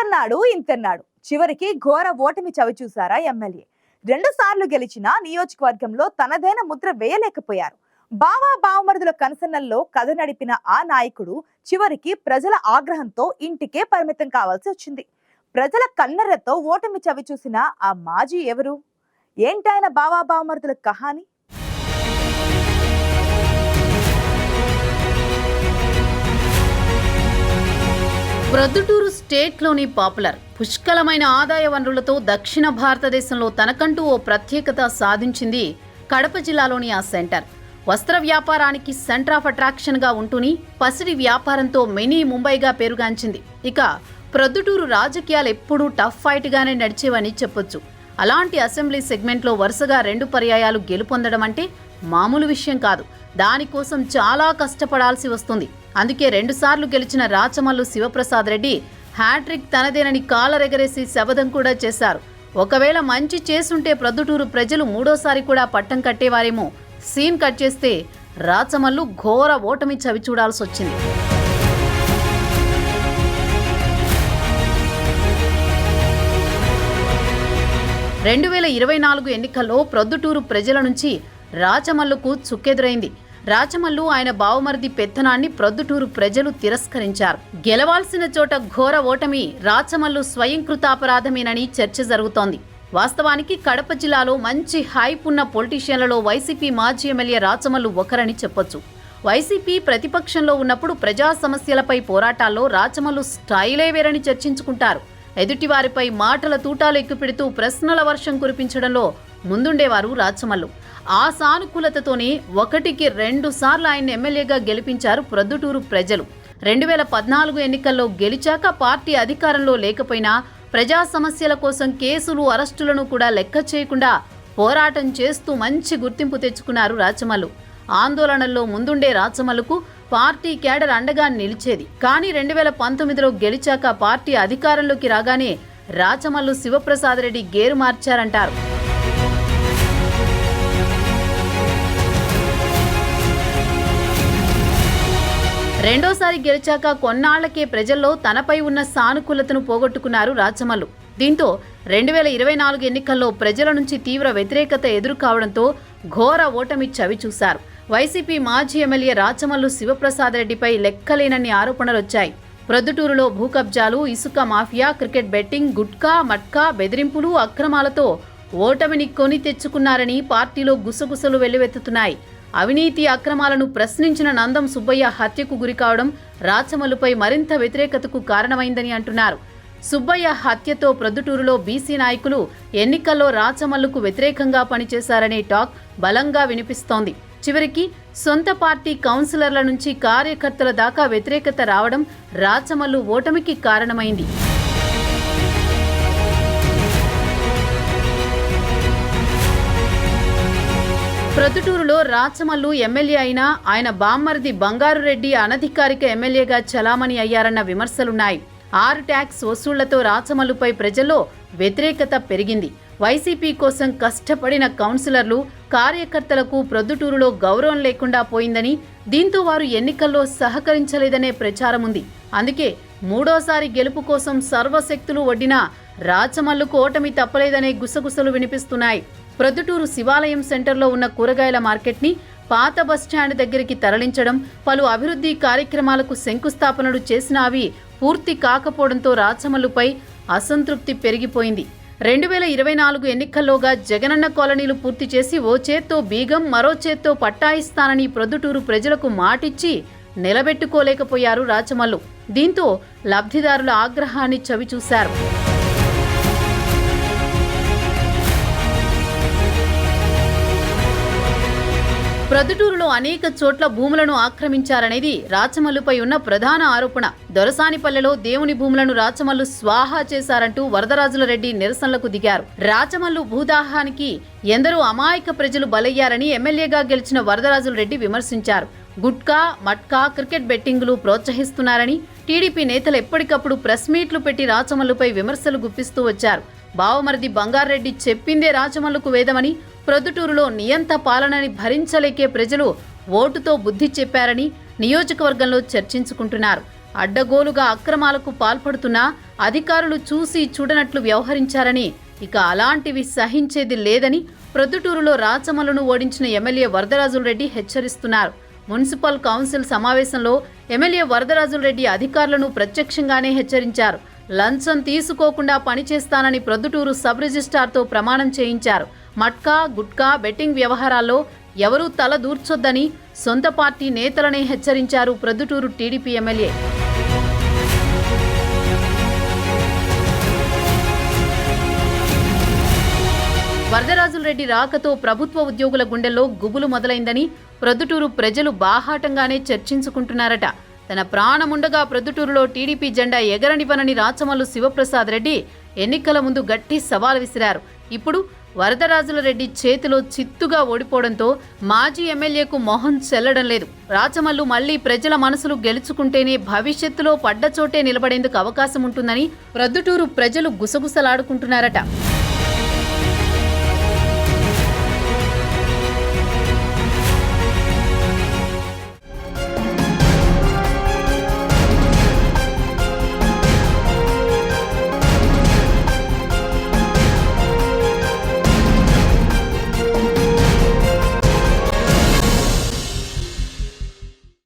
అంతన్నాడు ఇంతన్నాడు. చివరికి ఘోర ఓటమి చవిచూశారా ఎమ్మెల్యే. రెండు సార్లు గెలిచిన నియోజకవర్గంలో తనదైన ముద్ర వేయలేకపోయారు. బావా బావమరుదుల కనసన్నల్లో కథ నడిపిన ఆ నాయకుడు చివరికి ప్రజల ఆగ్రహంతో ఇంటికే పరిమితం కావాల్సి వచ్చింది. ప్రజల కన్నెరతో ఓటమి చవిచూసిన ఆ మాజీ ఎవరు? ఏంటాయన బావా బావమరుదుల కహాని? ప్రొద్దుటూరు స్టేట్లోని పాపులర్ పుష్కలమైన ఆదాయ వనరులతో దక్షిణ భారతదేశంలో తనకంటూ ఓ ప్రత్యేకత సాధించింది కడప జిల్లాలోని ఆ సెంటర్. వస్త్ర వ్యాపారానికి సెంటర్ ఆఫ్ అట్రాక్షన్గా ఉంటూని పసిడి వ్యాపారంతో మినీ ముంబైగా పేరుగాంచింది. ఇక ప్రొద్దుటూరు రాజకీయాలు ఎప్పుడూ టఫ్ ఫైట్గానే నడిచేవని చెప్పొచ్చు. అలాంటి అసెంబ్లీ సెగ్మెంట్లో వరుసగా రెండు పర్యాయాలు గెలుపొందడం అంటే మామూలు విషయం కాదు. దానికోసం చాలా కష్టపడాల్సి వస్తుంది. అందుకే రెండుసార్లు గెలిచిన రాచమల్లు శివప్రసాద్ రెడ్డి హ్యాట్రిక్ తనదేనని కాలరెగరేసి శబదం కూడా చేశారు. ఒకవేళ మంచి చేసుంటే ప్రొద్దుటూరు ప్రజలు మూడోసారి కూడా పట్టం కట్టేవారేమో. సీన్ కట్ చేస్తే రాచమల్లు ఘోర ఓటమి చవి చూడాల్సి వచ్చింది. రెండు వేల ఇరవై నాలుగు ఎన్నికల్లో ప్రొద్దుటూరు ప్రజల నుంచి రాచమల్లుకు చుక్కెదురైంది. రాచమల్లు ఆయన బావమరిది పెత్తనాన్ని ప్రొద్దుటూరు ప్రజలు తిరస్కరించారు. గెలవాల్సిన చోట ఘోర ఓటమి రాచమల్లు స్వయంకృతాపరాధమేనని చర్చ జరుగుతోంది. వాస్తవానికి కడప జిల్లాలో మంచి హైప్ ఉన్న పొలిటీషియన్లలో వైసీపీ మాజీ ఎమ్మెల్యే రాచమల్లు ఒకరని చెప్పొచ్చు. వైసీపీ ప్రతిపక్షంలో ఉన్నప్పుడు ప్రజా సమస్యలపై పోరాటాల్లో రాచమల్లు స్టైలే వేరని చర్చించుకుంటారు. ఎదుటివారిపై మాటల తూటాలు ఎక్కుపెడుతూ ప్రశ్నల వర్షం కురిపించడంలో ముందుండేవారు రాచమల్లు. ఆ సానుకూలతతోనే ఒకటికి రెండు సార్లు ఆయన ఎమ్మెల్యేగా గెలిపించారు ప్రొద్దుటూరు ప్రజలు. రెండు వేల పద్నాలుగు ఎన్నికల్లో గెలిచాక పార్టీ అధికారంలో లేకపోయినా ప్రజా సమస్యల కోసం కేసులు అరెస్టులను కూడా లెక్క చేయకుండా పోరాటం చేస్తూ మంచి గుర్తింపు తెచ్చుకున్నారు రాచమల్లు. ఆందోళనల్లో ముందుండే రాచమల్లుకు పార్టీ కేడర్ అండగా నిలిచేది. కానీ రెండు వేల పంతొమ్మిదిలో గెలిచాక పార్టీ అధికారంలోకి రాగానే రాచమల్లు శివప్రసాద్ రెడ్డి గేరు మార్చారంటారు. రెండోసారి గెలిచాక కొన్నాళ్ళకే ప్రజల్లో తనపై ఉన్న సానుకూలతను పోగొట్టుకున్నారు రాచమల్లు దీంతో రెండు వేల ఇరవై నాలుగు ఎన్నికల్లో ప్రజల నుంచి తీవ్ర వ్యతిరేకత ఎదురు కావడంతో ఘోర ఓటమి చవి చూశారు. వైసీపీ మాజీ ఎమ్మెల్యే రాచమల్లు శివప్రసాద్ రెడ్డిపై లెక్కలేనన్ని ఆరోపణలొచ్చాయి. ప్రొద్దుటూరులో భూ కబ్జాలు ఇసుక mafia cricket betting gutka matka బెదిరింపులు అక్రమాలతో ఓటమిని కొని తెచ్చుకున్నారని పార్టీలో గుసగుసలు వెల్లువెత్తుతున్నాయి. అవినీతి అక్రమాలను ప్రశ్నించిన నందం సుబ్బయ్య హత్యకు గురికావడం రాచమల్లుపై మరింత వ్యతిరేకతకు కారణమైందని అంటున్నారు. సుబ్బయ్య హత్యతో ప్రొద్దుటూరులో బీసీ నాయకులు ఎన్నికల్లో రాచమల్లుకు వ్యతిరేకంగా పనిచేశారనే టాక్ బలంగా వినిపిస్తోంది. చివరికి సొంత పార్టీ కౌన్సిలర్ల నుంచి కార్యకర్తల దాకా వ్యతిరేకత రావడం రాచమల్లు ఓటమికి కారణమైంది. ప్రొద్దుటూరులో రాచమల్లు ఎమ్మెల్యే అయినా ఆయన బామ్మర్ది బంగారు రెడ్డి అనధికారిక ఎమ్మెల్యేగా చలామణి అయ్యారన్న విమర్శలున్నాయి. ఆరు ట్యాక్స్ వసూళ్ళతో రాచమల్లుపై ప్రజల్లో వ్యతిరేకత పెరిగింది. వైసీపీ కోసం కష్టపడిన కౌన్సిలర్లు కార్యకర్తలకు ప్రొద్దుటూరులో గౌరవం లేకుండా పోయిందని దీంతో వారు ఎన్నికల్లో సహకరించలేదనే ప్రచారం ఉంది అందుకే మూడోసారి గెలుపు కోసం సర్వశక్తులు వడ్డినా రాచమల్లుకు ఓటమి తప్పలేదనే గుసగుసలు వినిపిస్తున్నాయి. ప్రొద్దుటూరు శివాలయం సెంటర్లో ఉన్న కూరగాయల మార్కెట్ని పాత బస్టాండ్ దగ్గరికి తరలించడం పలు అభివృద్ధి కార్యక్రమాలకు శంకుస్థాపనలు చేసిన అవి పూర్తి కాకపోవడంతో రాచమల్లుపై అసంతృప్తి పెరిగిపోయింది. రెండు వేల ఇరవై నాలుగు ఎన్నికల్లోగా జగనన్న కాలనీలు పూర్తి చేసి ఓ చేత్తో బీగం మరో చేత్తో పట్టాయిస్తానని ప్రొద్దుటూరు ప్రజలకు మాటిచ్చి నిలబెట్టుకోలేకపోయారు రాచమల్లు. దీంతో లబ్ధిదారుల ఆగ్రహాన్ని చవిచూశారు. ప్రొద్దుటూరులో అనేక చోట్ల భూములను ఆక్రమించారనేది రాచమల్లుపై ఉన్న ప్రధాన ఆరోపణ. దొరసానిపల్లెలో దేవుని భూములను రాచమల్లు స్వాహా చేశారంటూ వరదరాజుల రెడ్డి నిరసనలకు దిగారు. రాచమల్లు భూదాహానికి ఎందరో అమాయక ప్రజలు బలయ్యారని ఎమ్మెల్యేగా గెలిచిన వరదరాజుల రెడ్డి విమర్శించారు. గుట్కా మట్కా క్రికెట్ బెట్టింగులు ప్రోత్సహిస్తున్నారని టీడీపీ నేతలు ఎప్పటికప్పుడు ప్రెస్ మీట్లు పెట్టి రాచమల్లుపై విమర్శలు గుప్పిస్తూ వచ్చారు. బావమరిది బంగారెడ్డి చెప్పిందే రాచమల్లుకు వేదమని ప్రొద్దుటూరులో నియంత పాలనని భరించలేకే ప్రజలు ఓటుతో బుద్ధి చెప్పారని నియోజకవర్గంలో చర్చించుకుంటున్నారు. అడ్డగోలుగా అక్రమాలకు పాల్పడుతున్నా అధికారులు చూసి చూడనట్లు వ్యవహరించారని ఇక అలాంటివి సహించేది లేదని ప్రొద్దుటూరులో రాచమలను ఓడించిన ఎమ్మెల్యే వరదరాజుల రెడ్డి హెచ్చరిస్తున్నారు. మున్సిపల్ కౌన్సిల్ సమావేశంలో ఎమ్మెల్యే వరదరాజుల రెడ్డి అధికారులను ప్రత్యక్షంగానే హెచ్చరించారు. లంచం తీసుకోకుండా పనిచేస్తానని ప్రొద్దుటూరు సబ్ రిజిస్ట్రార్తో ప్రమాణం చేయించారు. మట్కా గుట్కా బెట్టింగ్ వ్యవహారాల్లో ఎవరూ తల దూర్చొద్దని సొంత పార్టీ నేతలనే హెచ్చరించారు ప్రొద్దుటూరు టీడీపీ ఎమ్మెల్యే. వరదరాజులరెడ్డి రాకతో ప్రభుత్వ ఉద్యోగుల గుండెల్లో గుబులు మొదలైందని ప్రొద్దుటూరు ప్రజలు బాహాటంగానే చర్చించుకుంటున్నారట. తన ప్రాణముండగా ప్రొద్దుటూరులో టీడీపీ జెండా ఎగరనివ్వనని రాచమల్లు శివప్రసాద్ రెడ్డి ఎన్నికల ముందు గట్టి సవాల్ విసిరారు. ఇప్పుడు వరదరాజుల రెడ్డి చేతిలో చిత్తుగా ఓడిపోవడంతో మాజీ ఎమ్మెల్యేకు మొహం చెల్లడం లేదు. రాచమల్లు మళ్ళీ ప్రజల మనసులు గెలుచుకుంటేనే భవిష్యత్తులో పడ్డచోటే నిలబడేందుకు అవకాశం ఉంటుందని ప్రొద్దుటూరు ప్రజలు గుసగుసలాడుకుంటున్నారట.